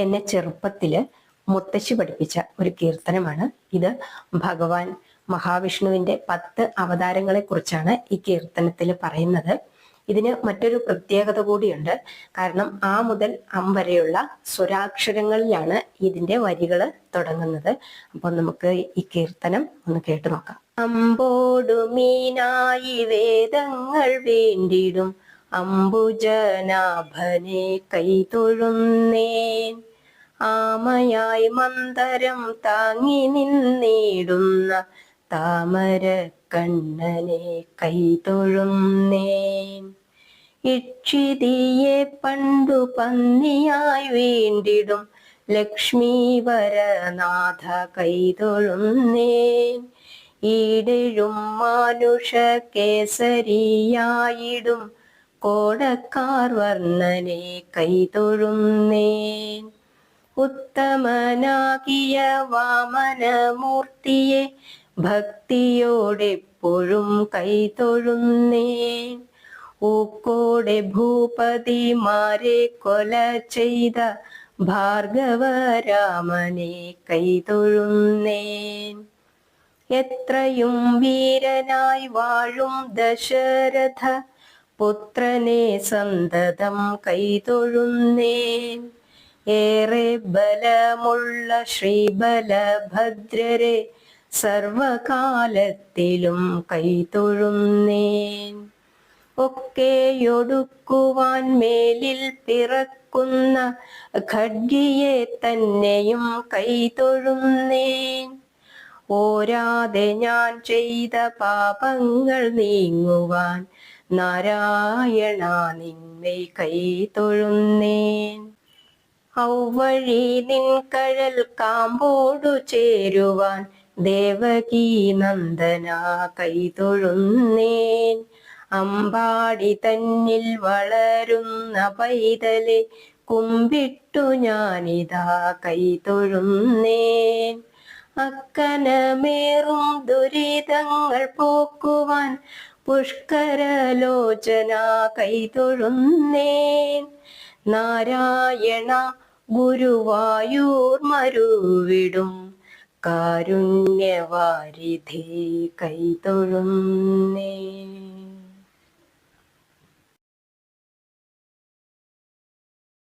എന്നെ ചെറുപ്പത്തിൽ മുത്തശ്ശി പഠിപ്പിച്ച ഒരു കീർത്തനമാണ് ഇത്. ഭഗവാൻ മഹാവിഷ്ണുവിന്റെ പത്ത് അവതാരങ്ങളെ കുറിച്ചാണ് ഈ കീർത്തനത്തിൽ പറയുന്നത്. ഇതിന് മറ്റൊരു പ്രത്യേകത കൂടിയുണ്ട്. കാരണം ആ മുതൽ അം വരെയുള്ള സ്വരാക്ഷരങ്ങളിലാണ് ഇതിന്റെ വരികൾ തുടങ്ങുന്നത്. അപ്പോൾ നമുക്ക് ഈ കീർത്തനം ഒന്ന് കേട്ടു നോക്കാം. അമ്പോടു മീനായി വേദങ്ങൾ വേണ്ടിടും. അംബുജനാഭനെ കൈതൊഴുന്നേൻ ആമയായി മന്ദരം താങ്ങി നിന്നിടുന്ന താമര കണ്ണനെ കൈതൊഴുന്നേൻ. ഇക്ഷിതിയെ പണ്ടു പന്നിയായി വീണ്ടിടും ലക്ഷ്മീവരനാഥ കൈതൊഴുന്നേൻ. ഈടഴും മാനുഷ കേസരിയായിടും കോടക്കാർ വർണനെ കൈതൊഴുന്നേൻ. ഉത്തമനാകിയ വാമനമൂർത്തിയെ ഭക്തിയോടെപ്പോഴും കൈതൊഴുന്നേൻ ഊക്കോടെ ഭൂപതിമാരെ കൊല ചെയ്ത ഭാർഗവരാമനെ കൈതൊഴുന്നേൻ എത്രയും വീരനായി വാഴും ദശരഥ പുത്രനെ സന്തതം കൈതൊഴുന്നേൻ ഏറെ ബലമുള്ള ശ്രീ ശ്രീബലഭദ്രരെ സർവകാലത്തിലും കൈതൊഴുന്നേൻ. ഒക്കെയൊടുക്കുവാൻ മേലിൽ പിറക്കുന്ന ഖഡ്ഗിയെ തന്നെയും കൈതൊഴുന്നേൻ. ഓരാതെ ഞാൻ ചെയ്ത പാപങ്ങൾ നീങ്ങുവാൻ നാരായണ നിന്മേ കൈതൊഴുന്നേൻ. ഔവഴി നിൻ കഴൽ കാമ്പോടു ചേരുവാൻ ദേവകീ നന്ദന കൈതൊഴുന്നേൻ. അമ്പാടി തന്നിൽ വളരുന്ന പൈതലെ കുമ്പിട്ടു ഞാനിതാ കൈതൊഴുന്നേൻ. അക്കനമേറും ദുരിതങ്ങൾ പോക്കുവാൻ പുഷ്കരലോചന കൈതൊഴുന്നേൻ. നാരായണ ഗുരുവായൂർ മരുവിടും. കാരുണ്യവാരിധി കൈതൊഴുന്നേ.